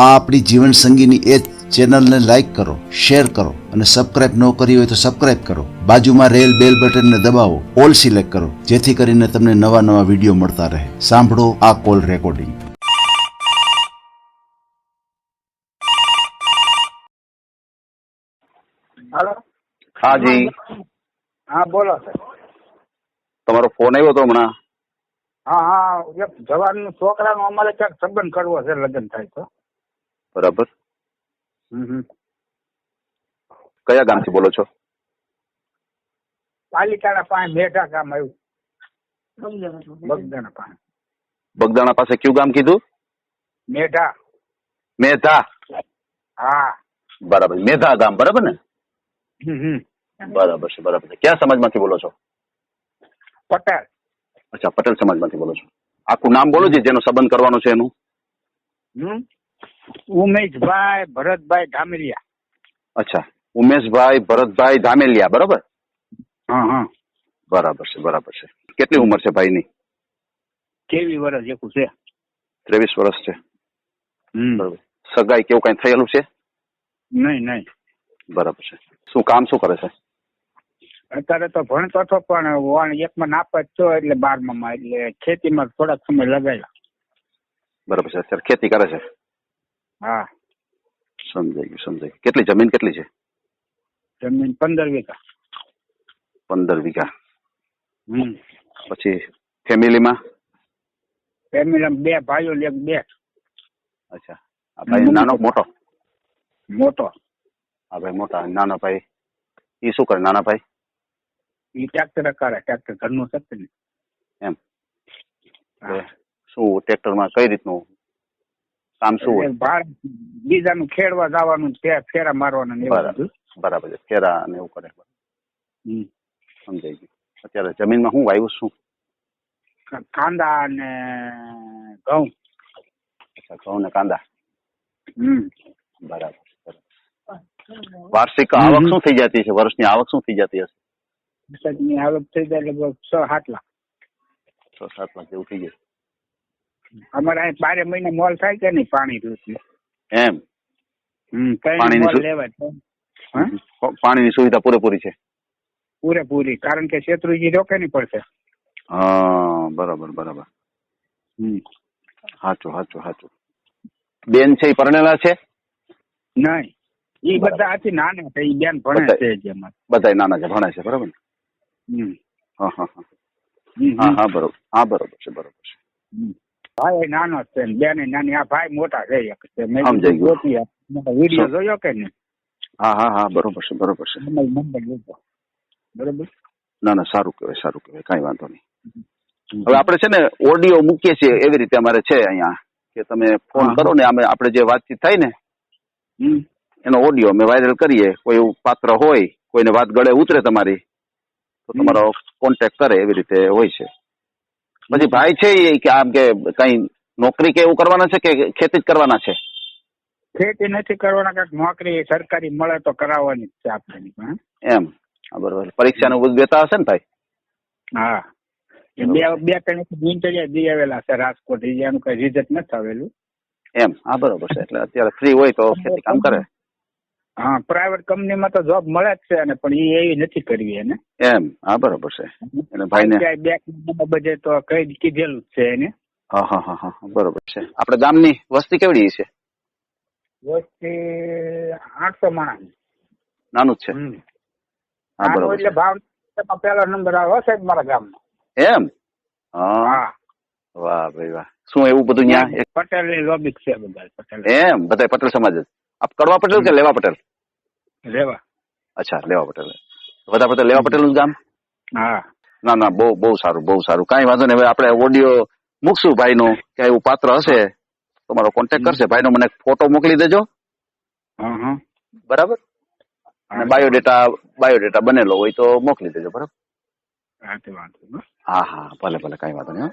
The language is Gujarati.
આ આપણી જીવન સંગીની એ ચેનલને લાઈક કરો શેર કરો અને સબસ્ક્રાઇબ ન કરી હોય તો સબસ્ક્રાઇબ કરો. બાજુમાં રેલ બેલ બટનને દબાવો ઓલ સિલેક્ટ કરો જેથી કરીને તમને નવા નવા વીડિયો મળતા રહે. સાંભળો આ કોલ રેકોર્ડિંગ હાલો હા જી. હા બોલો તમારો ફોન આવ્યો હતો હમણાં? હા હા એક જવાનનું છોકરાનો અમારે ક્યાંક સંબંધ કરવો છે લગ્ન થાય તો. બરાબર? હમ હમ. કયા ગામથી બોલો છો? પાલિતાણા પાસે મેઢા ગામ આવ્યું. બગદાણા પાસે. બગદાણા પાસે. કયું ગામ કીધું? મેઢા. મેધા હા. બરાબર. મેધા ગામ બરાબર ને? હમ હમ. બરાબર છે બરાબર છે. ક્યાં સમાજમાંથી બોલો છો? પટેલ. અચ્છા પટેલ સમાજમાંથી બોલો છો. આખું નામ બોલો જે જેનો સંબંધ કરવાનો છે એનું? હમ? ઉમેશભાઈ ભરતભાઈ ધામેલિયા. અચ્છા. ઉમેશભાઈ ભરતભાઈ ધામેલિયા બરાબર? હા હા. બરાબર છે બરાબર છે. કેટલી ઉંમર છે ભાઈની? કેવી વર્ષ એકું છે. ત્રેવીસ વર્ષ છે. બરાબર. સગાઈ કેવું કઈ થયેલું છે? નહીં નહીં. બરાબર છે. શું કામ શું કરે છે? અત્યારે તો ભણતો હતો પણ વણ એકમાં નાપાસ છો એટલે બારમામાં એટલે ખેતીમાં થોડાક સમય લગાવ્યા બરાબર છે. અત્યારે ખેતી કરે છે? હા. સમજાઈ ગયું સમજાઈ ગયું. કેટલી જમીન કેટલી છે? જમીન પંદર વીઘા. પંદર વીઘા. હમ. પછી ફેમિલીમાં? ફેમિલી બે ભાઈઓ ને એક બે અચ્છા. આ ભાઈ નાનો મોટો? મોટો. આ ભાઈ મોટા. નાનો ભાઈ? એ શું કરે નાના ભાઈ? ઈ ટ્રેક્ટર કરે ટ્રેક્ટર ઘરનું ને. એમ. શું ટ્રેક્ટરમાં કઈ રીતનું કામ શું હોય. બીજાનું ખેડવા જવાનું ફેરા મારવાના બરાબર બરાબર છે ફેરા અને એવું કરે. સમજાઈ ગયું. અત્યારે જમીનમાં હું વાવ્યું શું કાંદા અને ઘઉં. અચ્છા ઘઉં ને કાંદા. હમ. બરાબર. વાર્ષિક આવક શું થઈ જતી છે વર્ષની આવક શું થઈ જતી હશે? આવક થઈ જાય લગભગ છ સાત લાખ. છ સાત લાખ જેવું થઈ જાય અમારે અહીં બારે મહિને મોલ થાય કે નહીં પાણી ઋતુ એમ? પાણીની? સુવિધા પૂરેપૂરી છે. પૂરેપૂરી કારણ કે શેત્રુજી રોકે નહીં પડશે. હા બરાબર બરાબર. હમ સાચું સાચું સાચું બેન છે એ પરણેલા છે? નહીં. ઈ બધા આથી નાના છે એ બેન ભણે. છે બધા નાના છે ભણે છે બરાબર હમ. હા હા હા. હા હા બરોબર. હા બરોબર છે બરોબર છે. હમ. ભાઈ નાનો છે ને બેન નાની આ ભાઈ મોટા છે એક છે. મેં વીડિયો જોયો કે નહીં? હા હા હા બરોબર છે બરોબર છે. બરોબર? ના ના સારું કહેવાય સારું કહેવાય કાંઈ વાંધો નહીં. હવે આપણે છે ને ઓડિયો મૂકીએ છીએ એવી રીતે અમારે છે અહીંયા કે તમે ફોન કરો ને અમે આપણે જે વાતચીત થાય ને. એનો ઓડિયો અમે વાયરલ કરીએ કોઈ એવું પાત્ર હોય કોઈને વાત ગળે ઉતરે તમારી તો તમારો કોન્ટેક્ટ કરે એવી રીતે હોય છે. પછી ભાઈ છે એ કે આમ કે કઈ નોકરી કે એવું કરવાના છે કે ખેતી જ કરવાના છે? ખેતી નથી કરવાના કાંઈક નોકરી સરકારી મળે તો કરાવવાની છે આપણે? એમ. બરોબર. પરીક્ષા નું બધું દેતા હશે ને ભાઈ? હા. બે બે ત્રણ દિનચર્યા દઈ આવેલા છે રાજકોટ. એનું કઈ રિઝલ્ટ નથી આવેલું. એમ. હા બરોબર છે. એટલે અત્યારે ફ્રી હોય તો ખેતી કામ કરે. હા પ્રાઇવેટ કંપનીમાં તો જોબ મળે જ છે અને પણ એ એવી નથી કરવી એને. એમ હા બરોબર છે. એટલે ભાઈને બે કંપનીમાં તો કઈ કીધેલું જ છે એને. હા હા હા હા બરોબર છે. આપણે ગામની વસ્તી કેવડી છે? વસ્તી આઠસો માણસ. નાનું જ છે? હા બરોબર એટલે ભાવ પેલો નંબર આવ્યો સાહેબ મારા ગામમાં એમ? હા. હા. વાહ ભાઈ વાહ. શું એવું બધું ત્યાં પટેલની લોબિક છે બધા પટેલ. એમ બધા પટેલ સમાજ જ? આપ કડવા પટેલ કે લેવા પટેલ? લેવા. અચ્છા લેવા પટેલ. વધારે પટેલ લેવા પટેલનું ગામ? હા. ના ના બહુ બહુ સારું બહુ સારું. કાંઈ વાંધો નહીં હવે આપણે ઓડિયો મૂકશું ભાઈનો કે એવું પાત્ર હશે તમારો કોન્ટેક કરશે. ભાઈનો મને ફોટો મોકલી દેજો. બરાબર? અને બાયોડેટા બાયોડેટા બનેલો હોય તો મોકલી દેજો બરાબર. હા હા. ભલે ભલે કાંઈ વાંધો નહીં હો.